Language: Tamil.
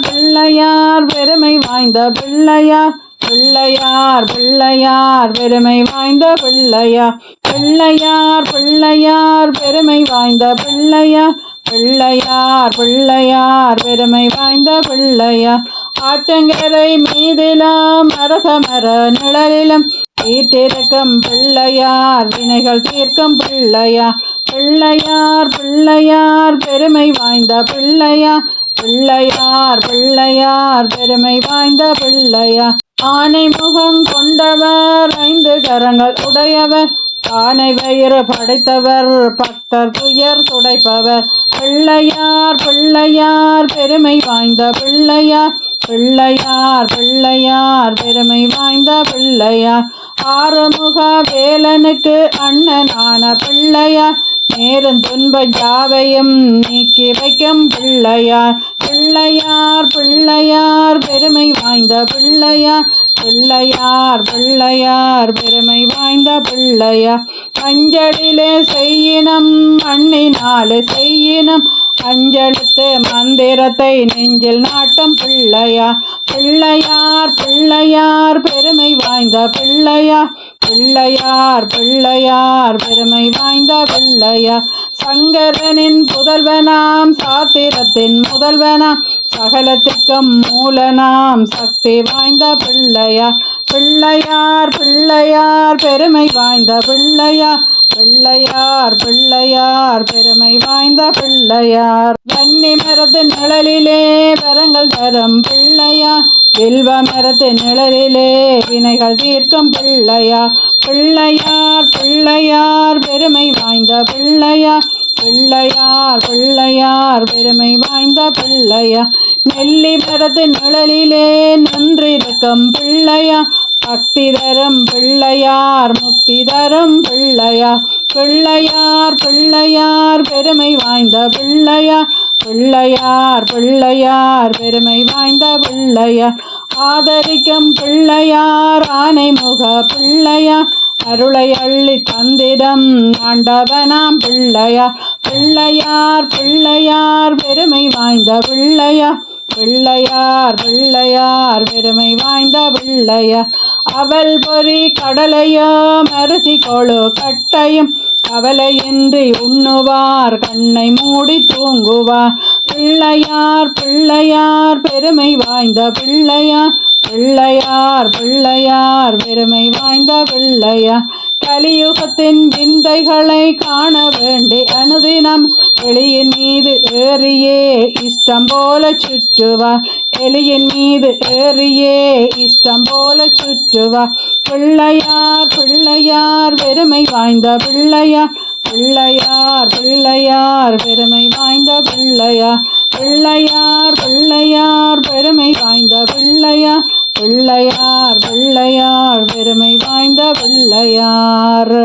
பிள்ளையார் பிள்ளையார் பெருமை வாய்ந்த பிள்ளையார் பிள்ளையார் பிள்ளையார் பெருமை வாய்ந்த பிள்ளையார் பிள்ளையார் பிள்ளையார் பெருமை வாய்ந்த பிள்ளையார் பிள்ளையார் பிள்ளையார் பெருமை வாய்ந்த பிள்ளையார் ஆற்றங்கரை மீதிலாம் அரசமர நிழலிலும் வீட்டிருக்கும் பிள்ளையார் வினைகள் தீர்க்கும் பிள்ளையார் பிள்ளையார் பிள்ளையார் பெருமை வாய்ந்த பிள்ளையார் பிள்ளையார் பிள்ளையார் பெருமை வாய்ந்த பிள்ளையார் ஆனை முகம் கொண்டவர் ஐந்து கரங்கள் உடையவர். பானை வயிறு படைத்தவர் பக்தர் துயர் துடைப்பவர். பிள்ளையார் பிள்ளையார் பெருமை வாய்ந்த பிள்ளையார் பிள்ளையார் பிள்ளையார் பெருமை வாய்ந்த பிள்ளையார் ஆறுமுக வேலனுக்கு அண்ணனான பிள்ளையார் நேரும் துன்ப ஜாவையும் நீக்கி வைக்கும் பிள்ளையார். பிள்ளையார் பிள்ளையார் பெருமை வாய்ந்த பிள்ளையார். பிள்ளையார் பிள்ளையார் பெருமை வாய்ந்த பிள்ளையார். அஞ்சலிலே செய்யினம் மண்ணினாலே செய்யினம். அஞ்சலுக்கு மந்திரத்தை நெஞ்சில் நாட்டம் பிள்ளையார். பிள்ளையார் பிள்ளையார் பெருமை வாய்ந்த பிள்ளையார். பிள்ளையார் பிள்ளையார் பெருமை வாய்ந்த பிள்ளையார். சங்கரனின் புதல்வனாம் சாத்திரத்தின் முதல்வனாம் சகலத்திற்கும் மூலனாம் சக்தி வாய்ந்த பிள்ளையார். பிள்ளையார் பிள்ளையார் பெருமை வாய்ந்த பிள்ளையார். பிள்ளையார் பிள்ளையார் பெருமை வாய்ந்த பிள்ளையார். வன்னி மரத்து நிழலிலே வரங்கள் தரும் பிள்ளையார். வில்வ மரத்து நிழலிலே வினைகள் தீர்க்கும் பிள்ளையார். பிள்ளையார் பிள்ளையார் பெருமை வாய்ந்த பிள்ளையார். பிள்ளையார் பிள்ளையார் பெருமை வாய்ந்த பிள்ளையார். நெல்லி மரத்து நிழலிலே நின்றிருக்கும் பிள்ளையார். பக்தி தரும் பிள்ளையார் முக்தி தரும் பிள்ளையார். பிள்ளையார் பிள்ளையார் பெருமை வாய்ந்த பிள்ளையார். பிள்ளையார் பிள்ளையார் பெருமை வாய்ந்த பிள்ளையார். ஆதரிக்கும் பிள்ளையார் ஆனை முக பிள்ளையார். அருளை அள்ளி தந்திடம் ஆண்டவனாம் பிள்ளையார். பிள்ளையார் பிள்ளையார் பெருமை வாய்ந்த பிள்ளையார். பிள்ளையார் பிள்ளையார் பெருமை வாய்ந்த பிள்ளையார். அவள் பொறி கடலையும் அரிசி கொழு கட்டையும் கவலையின்றி உண்ணுவார் கண்ணை மூடி தூங்குவார். பிள்ளையார் பிள்ளையார் பெருமை வாய்ந்த பிள்ளையார் பிள்ளையார் பிள்ளையார் பெருமை வாய்ந்த பிள்ளையார் கலியுகத்தின் விந்தைகளை காண வேண்டி அனுதினம் வெளியின் மீது ஏறியே இஷ்டம் போல சுற்றுவார். எலியின் மீது ஏறியே இஷ்டம் போல சுற்றுவா. பிள்ளையார் பிள்ளையார் பெருமை வாய்ந்த பிள்ளையார். பிள்ளையார் பிள்ளையார் பெருமை வாய்ந்த பிள்ளையார். பிள்ளையார் பிள்ளையார் பெருமை வாய்ந்த பிள்ளையார். பிள்ளையார் பிள்ளையார் பெருமை வாய்ந்த பிள்ளையார்.